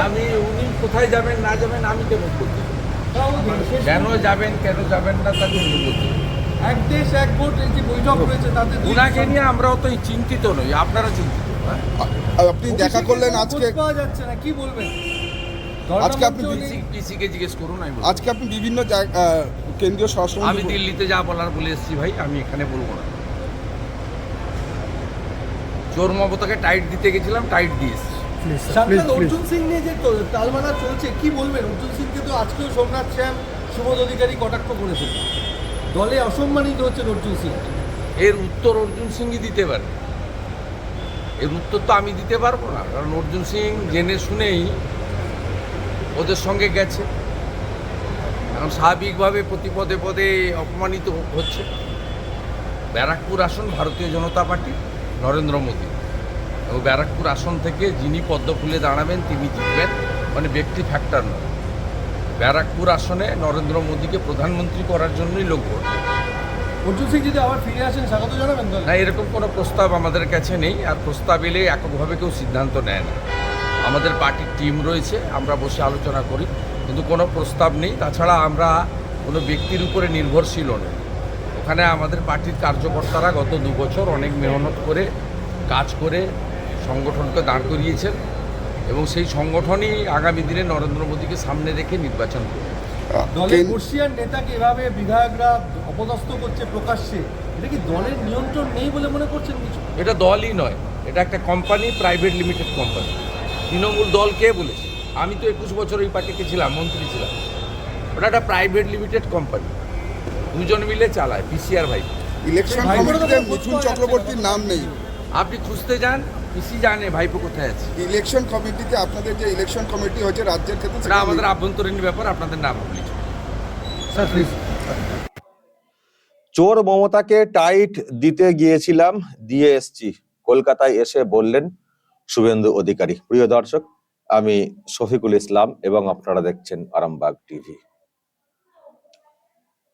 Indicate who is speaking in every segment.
Speaker 1: আমি উনি কোথায় যাবেন না যাবেন আমি কেন কেন যাবেন কেন যাবেন না তা কিন্তু বলতে
Speaker 2: এক দেশ এক ভোট এই যে বৈঠক রয়েছে তাতে
Speaker 1: উনাকে নিয়ে আমরাও তো চিন্তিত নই আপনারা চিন্তিত হ্যাঁ?
Speaker 3: আপনি দেখা করলেন আজকে
Speaker 2: পাওয়া যাচ্ছে না কি বলবেন?
Speaker 3: আজকে আপনি
Speaker 1: জিজ্ঞেস করুন আমি
Speaker 3: আজকে আপনি বিভিন্ন কেন্দ্রীয়
Speaker 1: আমি দিল্লিতে যা বলার বলে এসেছি ভাই আমি এখানে বলব না। চোর মমতাকে টাইট দিতে গেছিলাম টাইট দিয়ে
Speaker 2: অর্জুন সিং নিয়ে যে তো- তালমালা চলছে কি বলবেন? অর্জুন সিংকে তো আজকেও সোমনাথ শ্যাম সুবোধ অধিকারী কটাক্ষ করেছে দলে অসম্মানিত হচ্ছেন অর্জুন সিং।
Speaker 1: এর উত্তর অর্জুন সিংই দিতে পারে। এর উত্তর তো আমি দিতে পারব না কারণ অর্জুন সিং জেনে শুনেই ওদের সঙ্গে গেছে। এখন স্বাভাবিকভাবে প্রতি পদে পদে অপমানিত হচ্ছে। ব্যারাকপুর আসন ভারতীয় জনতা পার্টি নরেন্দ্র মোদী। এবং ব্যারাকপুর আসন থেকে যিনি পদ্ম ফুলে দাঁড়াবেন তিনি জিতবেন। মানে ব্যক্তি ফ্যাক্টর নয়। ব্যারাকপুর আসনে নরেন্দ্র মোদীকে প্রধানমন্ত্রী করার জন্যই লোক ভোট। দেবে।
Speaker 2: অর্জুন সিং যদি আবার ফিরে আসেন স্বাগত জানাবেন
Speaker 1: না এরকম কোনো প্রস্তাব আমাদের কাছে নেই আর প্রস্তাব এলে এককভাবে কেউ সিদ্ধান্ত নেয় না। আমাদের পার্টির টিম রয়েছে আমরা বসে আলোচনা করি কিন্তু কোনো প্রস্তাব নেই। তাছাড়া আমরা কোনো ব্যক্তির উপরে নির্ভরশীল নই। ওখানে আমাদের পার্টির কার্যকর্তারা গত দু বছর অনেক মেহনত করে কাজ করে সংগঠনকে দাঁড় করিয়েছেন এবং সেই সংগঠনই আগামী দিনে নরেন্দ্র মোদীকে সামনে রেখে নির্বাচন করবে।
Speaker 2: দলের
Speaker 3: কেন-
Speaker 2: নেতাকে এভাবে বিধায়করা অপদস্থ করছে প্রকাশ্যে? এটা কি দলের নিয়ন্ত্রণ নেই বলে মনে করছেন কিছু?
Speaker 1: এটা দলই নয় এটা একটা company private limited company Trinamool দল কে বলেছে? আমি তো একুশ বছর এই পার্টিতে ছিলাম মন্ত্রী ছিলাম। ওটা একটা প্রাইভেট লিমিটেড কোম্পানি দুজন মিলে চালায় পিসিআর ভাই।
Speaker 3: ইলেকশন চক্রবর্তীর নাম নেই।
Speaker 1: আপনি খুঁজতে যান পিসি জানে ভাইপো কোথায় আছে?
Speaker 3: ইলেকশন কমিটিতে আপনাদের যে ইলেকশন কমিটি হচ্ছে রাজ্যের ক্ষেত্রে সেটা
Speaker 1: আমাদের আভ্যন্তরীণ ব্যাপার আপনাদের নাম বলি
Speaker 4: চোর মমতাকে টাইট দিতে গিয়েছিলাম দিয়ে এসছি। কলকাতায় এসে বললেন শুভেন্দু অধিকারী। প্রিয় দর্শক আমি শফিকুল ইসলাম এবং আপনারা দেখছেন আরামবাগ টিভি।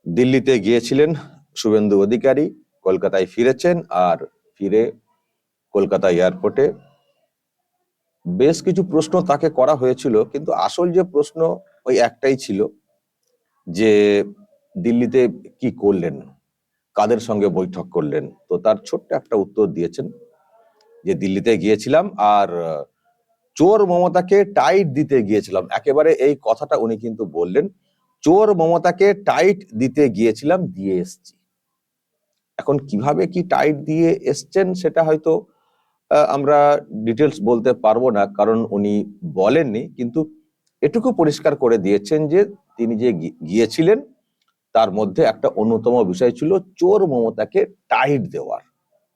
Speaker 4: দিল্লিতে গিয়েছিলেন শুভেন্দু অধিকারী কলকাতায় ফিরেছেন আর ফিরে কলকাতা এয়ারপোর্টে। বেশ কিছু প্রশ্ন তাকে করা হয়েছিল, কিন্তু আসল যে প্রশ্ন ওই একটাই ছিল যে দিল্লিতে কি করলেন, কাদের সঙ্গে বৈঠক করলেন। তো তার ছোট্ট একটা উত্তর দিয়েছেন যে দিল্লিতে গিয়েছিলাম আর চোর মমতাকে টাইট দিতে গিয়েছিলাম। একেবারে এই কথাটা উনি কিন্তু বললেন, চোর মমতাকে টাইট দিতে গিয়েছিলাম, দিয়ে এসছি। এখন কীভাবে কি টাইট দিয়ে এসছেন সেটা হয়তো আমরা ডিটেলস বলতে পারব না, কারণ উনি বলেননি, কিন্তু এটুকু পরিষ্কার করে দিয়েছেন যে তিনি যে গিয়েছিলেন, তার মধ্যে একটা অন্যতম বিষয় ছিল চোর মমতাকে টাইট দেওয়ার।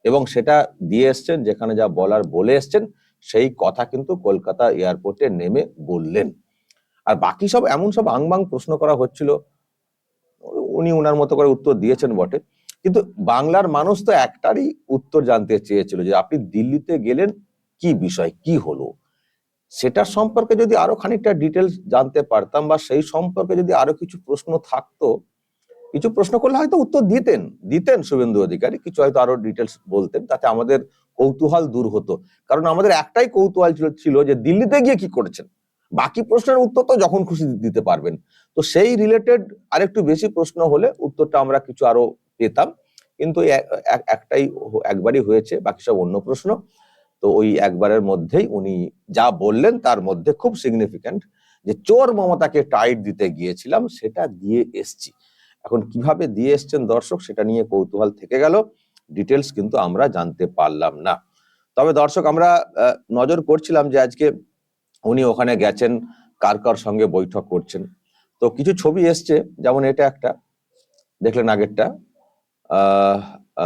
Speaker 4: এবং সেটা দিয়ে এসছেন, যেখানে যা বলার বলে এসছেন, সেই কথা কিন্তু কলকাতা এয়ারপোর্টে নেমে বললেন। আর বাকি সব এমন সব আংবাং প্রশ্ন করা হচ্ছিল, উনি ওনার মতো করে উত্তর দিয়েছেন বটে। কিন্তু বাংলার মানুষ তো একটারই উত্তর জানতে চেয়েছিল যে আপনি দিল্লিতে গেলেন কি বিষয়, কি হলো? সেটার সম্পর্কে যদি আরও খানিকটা ডিটেলস জানতে পারতাম বা সেই সম্পর্কে যদি আরও কিছু প্রশ্ন থাকতো, কিছু প্রশ্ন করলে হয়তো উত্তর দিতেন দিতেন শুভেন্দু অধিকারী, কিছু হয়তো আরও ডিটেলস বলতেন, তাতে আমাদের কৌতূহল দূর হতো। কারণ আমাদের একটাই কৌতূহল ছিল ছিল যে দিল্লিতে গিয়ে কি করেছেন? বাকি প্রশ্নের উত্তর তো যখন খুশি দিতে পারবেন। তো সেই রিলেটেড আরেকটু বেশি প্রশ্ন হলে উত্তরটা আমরা কিছু আরও পেতাম। কিন্তু এক- এক- একটাই একবারই হয়েছে, বাকি সব অন্য প্রশ্ন। তো ওই একবারের মধ্যেই উনি যা বললেন তার মধ্যে খুব সিগনিফিক্যান্ট যে চোর মমতাকে টাইট দিতে গিয়েছিলাম, সেটা দিয়ে এসছি। এখন কীভাবে দিয়ে এসছেন দর্শক, সেটা নিয়ে কৌতূহল থেকে গেল। ডিটেলস কিন্তু আমরা জানতে পারলাম না। তবে দর্শক, আমরা নজর করছিলাম যে আজকে উনি ওখানে গেছেন, কার কার সঙ্গে বৈঠক করছেন। তো কিছু ছবি এসছে, যেমন এটা একটা, দেখলেন আগেরটা।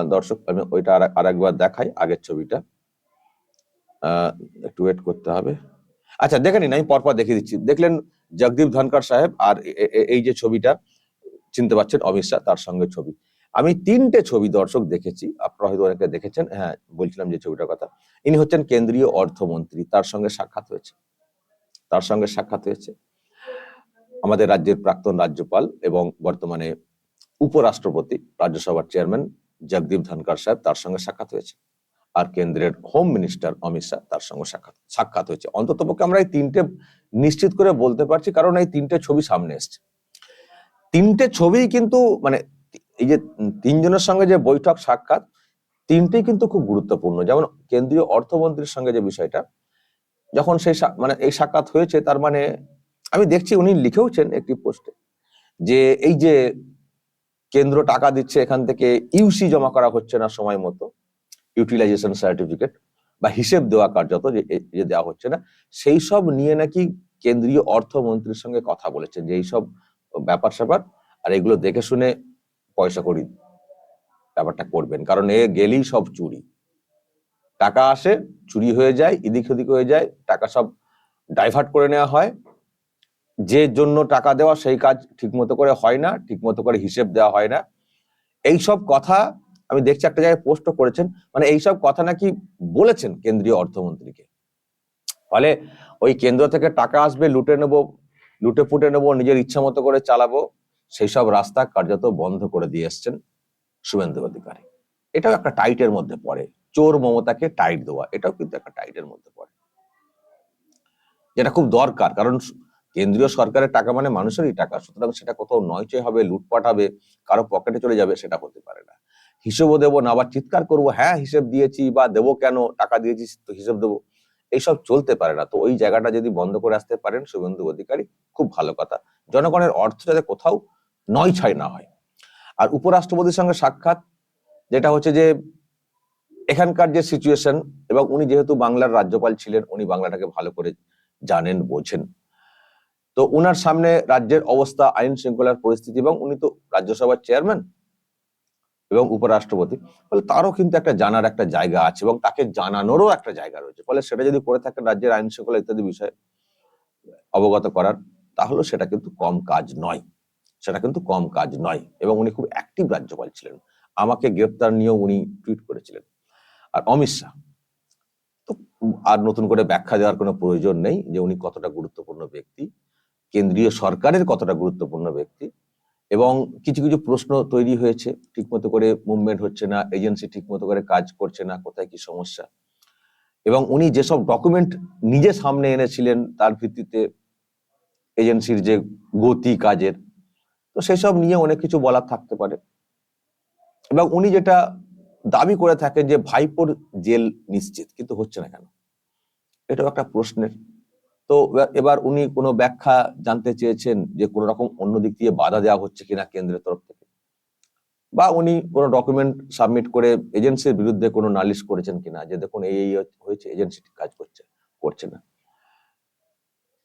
Speaker 4: দর্শক, আমি ওইটা আর- আরেকবার দেখাই, আগের ছবিটা। একটু ওয়েট করতে হবে। আচ্ছা দেখে নিন, আমি পরপর দেখিয়ে দিচ্ছি। দেখলেন জগদীপ ধনকর সাহেব আর এই যে ছবিটা, চিনতে পারছেন অমিত শাহ তার সঙ্গে ছবি। আমি তিনটে ছবি দর্শক দেখেছি, আপনারা হয়তো অনেকে দেখেছেন হ্যাঁ বলছিলাম যে ছবিটার কথা। ইনি হচ্ছেন কেন্দ্রীয় অর্থমন্ত্রী, তার সঙ্গে সাক্ষাৎ হয়েছে। তার সঙ্গে সাক্ষাৎ হয়েছে। আমাদের রাজ্যের প্রাক্তন রাজ্যপাল এবং বর্তমানে উপরাষ্ট্রপতি, রাজ্যসভার চেয়ারম্যান জগদীপ ধনকর সাহেব তার সঙ্গে সাক্ষাৎ হয়েছে। আর কেন্দ্রের হোম মিনিস্টার অমিত শাহ তার সঙ্গে সাক্ষাৎ সাক্ষাৎ হয়েছে। অন্ততপক্ষে আমরা এই তিনটে নিশ্চিত করে বলতে পারছি, কারণ এই তিনটে ছবি সামনে এসছে। তিনটে ছবিই কিন্তু মানে এই যে তিনজনের সঙ্গে যে বৈঠক, সাক্ষাৎ, তিনটেই কিন্তু খুব গুরুত্বপূর্ণ। যেমন কেন্দ্রীয় অর্থমন্ত্রীর সঙ্গে যে বিষয়টা, যখন সেই মানে এই সাক্ষাৎ হয়েছে, তার মানে আমি দেখছি উনি লিখেওছেন একটি পোস্টে যে এই যে কেন্দ্র টাকা দিচ্ছে এখান থেকে ইউসি জমা করা হচ্ছে না সময় মতো ইউটিলাইজেশন সার্টিফিকেট বা হিসেব দেওয়া কার্যত যে দেওয়া হচ্ছে না, সেই সব নিয়ে নাকি কেন্দ্রীয় অর্থমন্ত্রীর সঙ্গে কথা বলেছেন যে, এইসব ব্যাপার স্যাপার, আর এগুলো দেখে শুনে পয়সা করি, ব্যাপারটা করবেন। কারণ এ গেলেই সব চুরি। টাকা আসে, চুরি হয়ে যায়, এদিক ওদিক হয়ে যায়, টাকা সব ডাইভার্ট করে নেওয়া হয় যে জন্য টাকা দেওয়া সেই কাজ ঠিকমতো করে হয় না, ঠিকমতো করে হিসেব দেওয়া হয় না। এই সব কথা আমি দেখছি একটা জায়গায় পোস্টও করেছেন মানে এইসব কথা নাকি বলেছেন কেন্দ্রীয় অর্থমন্ত্রীকে। ফলে ওই কেন্দ্র থেকে টাকা আসবে, লুটে নেব, লুটে ফুটে নেব, নিজের ইচ্ছা মতো করে চালাবো সেই সব রাস্তা কার্যত বন্ধ করে দিয়ে এসছেন শুভেন্দু অধিকারী। এটাও একটা টাইটের মধ্যে পড়ে, চোর মমতাকে টাইট দেওয়া, এটাও কিন্তু একটা টাইটের মধ্যে পড়ে। যেটা খুব দরকার, কারণ কেন্দ্রীয় সরকারের টাকা মানে মানুষেরই টাকা, সুতরাং সেটা কোথাও নয়চয় হবে, লুটপাট হবে, কারও পকেটে চলে যাবে সেটা হতে পারে না। হিসেবও দেবো না, আবার চিৎকার করব হ্যাঁ হিসেব দিয়েছি বা দেবো কেন, টাকা দিয়েছি তো হিসেব দেবো, এইসব চলতে পারে না। তো ওই জায়গাটা যদি বন্ধ করে আসতে পারেন শুভেন্দু অধিকারী, খুব ভালো কথা। জনগণের অর্থ যাতে কোথাও নয় ছয় না হয়। আর উপরাষ্ট্রপতির সঙ্গে সাক্ষাৎ, যেটা হচ্ছে যে এখানকার যে সিচুয়েশন এবং উনি যেহেতু বাংলার রাজ্যপাল ছিলেন, উনি বাংলাটাকে ভালো করে জানেন, বোঝেন। তো উনার সামনে রাজ্যের অবস্থা, আইন শৃঙ্খলার পরিস্থিতি এবং উনি তো রাজ্যসভার চেয়ারম্যান এবং উপরাষ্ট্রপতি, ফলে তারও কিন্তু একটা জানার একটা জায়গা আছে এবং তাকে জানানোরও একটা জায়গা রয়েছে। ফলে সেটা যদি করে থাকেন রাজ্যের আইন শৃঙ্খলা ইত্যাদি বিষয়ে অবগত করার, তাহলে সেটা কিন্তু কম কাজ নয়। সেটা কিন্তু কম কাজ নয় এবং উনি খুব অ্যাক্টিভ রাজ্যপাল ছিলেন। আমাকে গ্রেপ্তার নিয়েও উনি টুইট করেছিলেন। আর অমিত শাহ, তো আর নতুন করে ব্যাখ্যা দেওয়ার কোনো প্রয়োজন নেই যে উনি কতটা গুরুত্বপূর্ণ ব্যক্তি। কেন্দ্রীয় সরকারের কতটা গুরুত্বপূর্ণ ব্যক্তি এবং কিছু কিছু প্রশ্ন তৈরি হয়েছে, ঠিকমতো করে মুভমেন্ট হচ্ছে না এজেন্সি ঠিকমতো করে কাজ করছে না, কোথায় কি সমস্যা? এবং উনি যেসব ডকুমেন্ট নিজে সামনে এনেছিলেন তার ভিত্তিতে এজেন্সির যে গতি কাজের, তো সেসব নিয়ে অনেক কিছু বলার থাকতে পারে। এবং উনি যেটা দাবি করে থাকেন যে ভাইপোর জেল নিশ্চিত, কিন্তু হচ্ছে না কেন? এটাও একটা প্রশ্নের তো এবার- উনি কোনো ব্যাখ্যা জানতে চেয়েছেন যে কোনো রকম অন্য দিক দিয়ে বাধা দেওয়া হচ্ছে কিনা কেন্দ্রের তরফ থেকে। বা উনি কোনো ডকুমেন্ট সাবমিট করে এজেন্সির বিরুদ্ধে কোনো নালিশ করেছেন কিনা যে দেখুন এই হয়েছে এজেন্সি কাজ করছে করছে না।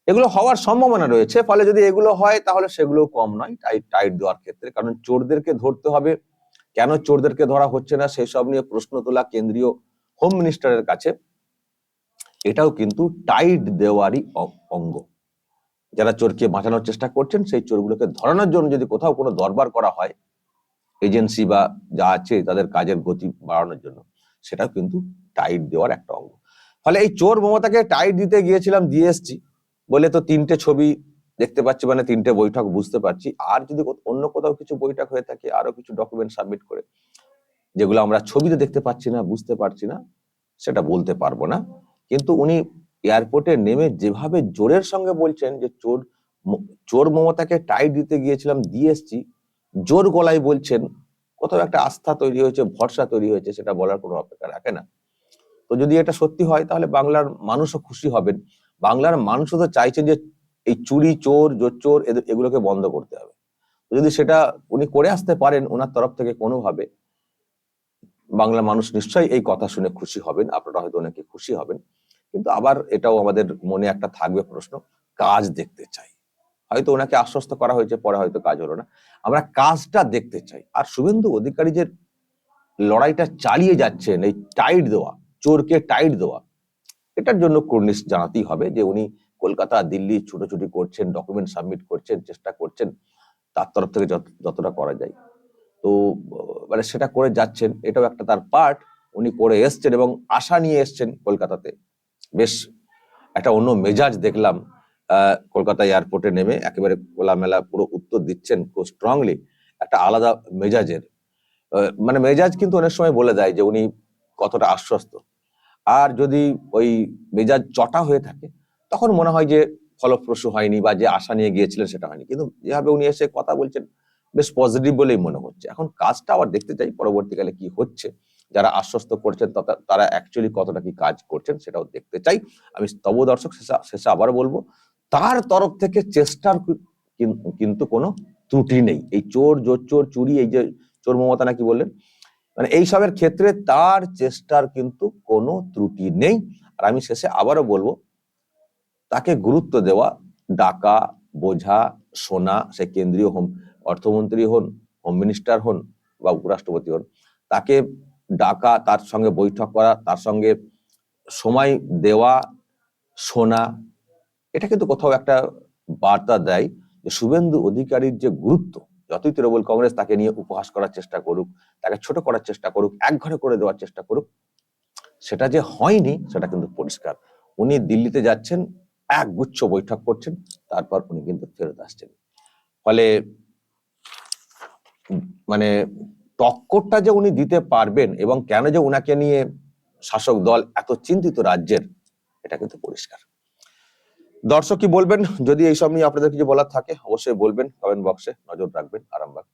Speaker 4: এগুলো হওয়ার সম্ভাবনা রয়েছে, ফলে যদি এগুলো হয় তাহলে সেগুলো কম নয় টাইট টাইট দেওয়ার ক্ষেত্রে। কারণ চোরদেরকে ধরতে হবে, কেন চোরদেরকে ধরা হচ্ছে না, সেই সব নিয়ে প্রশ্ন তোলা কেন্দ্রীয় হোম মিনিস্টারের কাছে। এটাও কিন্তু টাইট দেওয়ারই অঙ্গ। যারা চোরকে বাঁচানোর চেষ্টা করছেন, সেই চোরগুলোকে ধরানোর জন্য যদি কোথাও কোনো দরবার করা হয় এজেন্সি বা যা আছে তাদের কাজের গতি বাড়ানোর জন্য, সেটাও কিন্তু টাইট দেওয়ার একটা অঙ্গ। ফলে এই চোর মমতাকে টাইট দিতে গিয়েছিলাম, দিয়ে এসছি। বলে তো তিনটে ছবি দেখতে পাচ্ছি মানে তিনটে বৈঠক বুঝতে পারছি। আর যদি অন্য কোথাও কিছু বৈঠক হয়ে থাকে, আরও কিছু ডকুমেন্ট সাবমিট করে, যেগুলো আমরা ছবিতে দেখতে পাচ্ছি না, বুঝতে পারছি না, সেটা বলতে পারব না। কিন্তু উনি এয়ারপোর্টে নেমে যেভাবে জোরের সঙ্গে বলছেন যে চোর চোর মমতাকে টাইট দিতে গিয়েছিলাম, দিয়ে এসছি, জোর গলায় বলছেন, কোথাও একটা আস্থা তৈরি হয়েছে, ভরসা তৈরি হয়েছে, সেটা বলার কোনো অপেক্ষা রাখে না। তো যদি এটা সত্যি হয়, তাহলে বাংলার মানুষও খুশি হবেন। বাংলার মানুষও তো চাইছেন যে এই চুরি, চোর জোচ্চোর এদের- এগুলোকে বন্ধ করতে হবে। যদি সেটা উনি করে আসতে পারেন ওনার তরফ থেকে কোনোভাবে বাংলা মানুষ নিশ্চয়ই এই কথা শুনে খুশি হবেন। আপনারা হয়তো অনেকে খুশি হবেন। কিন্তু আবার এটাও আমাদের মনে একটা থাকবে প্রশ্ন, কাজ দেখতে চাই। হয়তো ওনাকে আশ্বস্ত করা হয়েছে, পরে হয়তো কাজ হলো না। আমরা কাজটা দেখতে চাই। আর শুভেন্দু অধিকারী যে লড়াইটা চালিয়ে যাচ্ছেন, এই টাইট দেওয়া, চোরকে টাইট দেওয়া, এটার জন্য কর্নিশ জানাতেই হবে যে উনি কলকাতা, দিল্লি ছুটোছুটি করছেন ডকুমেন্ট সাবমিট করছেন, চেষ্টা করছেন, তার তরফ থেকে যত- যতটা করা যায়। তো মানে সেটা করে যাচ্ছেন, এটাও একটা তার পার্ট উনি করে এসছেন এবং আশা নিয়ে এসছেন কলকাতাতে। বেশ একটা অন্য মেজাজ দেখলাম কলকাতা এয়ারপোর্টে নেমে, একেবারে খোলামেলা পুরো উত্তর দিচ্ছেন খুব স্ট্রংলি একটা আলাদা মেজাজের। মানে মেজাজ কিন্তু অনেক সময় বলে দেয় যে উনি কতটা আশ্বস্ত। আর যদি ওই মেজাজ চটা হয়ে থাকে, তখন মনে হয় যে ফলপ্রসূ হয়নি বা যে আশা নিয়ে গিয়েছিলেন সেটা হয়নি। কিন্তু যেভাবে উনি এসে কথা বলছেন বেশ পজিটিভ বলেই মনে হচ্ছে। এখন কাজটা আবার দেখতে চাই পরবর্তীকালে কি হচ্ছে। যারা আশ্বস্ত করছেন তারা অ্যাকচুয়ালি কতটা কি কাজ করছেন সেটাও দেখতে চাই। আমি তবু দর্শক শেষে- শেষে আবার বলব, তার তরফ থেকে চেষ্টার কিন্তু কোনো ত্রুটি নেই। এই চোর, জোর চোর, চুরি, এই যে চোর মমতা নাকি বললেন মানে এইসবের ক্ষেত্রে তার চেষ্টার কিন্তু কোনো ত্রুটি নেই। আর আমি শেষে আবারও বলব, তাকে গুরুত্ব দেওয়া, ডাকা, বোঝা, শোনা, সে কেন্দ্রীয় হোম অর্থমন্ত্রী হন হোম মিনিস্টার হন বা উপরাষ্ট্রপতি হন, তাকে ডাকা, তার সঙ্গে বৈঠক করা, তার সঙ্গে সময় দেওয়া, শোনা, এটা কিন্তু কোথাও একটা বার্তা দেয় যে শুভেন্দু অধিকারীর যে গুরুত্ব, যতই তৃণমূল কংগ্রেস তাকে নিয়ে উপহাস করার চেষ্টা করুক, তাকে ছোট করার চেষ্টা করুক, এক ঘরে করে দেওয়ার চেষ্টা করুক, সেটা যে হয়নি সেটা কিন্তু পরিষ্কার। উনি দিল্লিতে যাচ্ছেন, এক গুচ্ছ বৈঠক করছেন, তারপর উনি কিন্তু ফেরত আসছেন। ফলে মানে টক্করটা যে উনি দিতে পারবেন এবং কেন যে উনাকে নিয়ে শাসক দল এত চিন্তিত রাজ্যের, এটা কিন্তু পরিষ্কার। দর্শক কি বলবেন? যদি এইসব নিয়ে আপনাদের কিছু বলার থাকে, অবশ্যই বলবেন কমেন্ট বক্সে নজর রাখবেন, আরামবাগ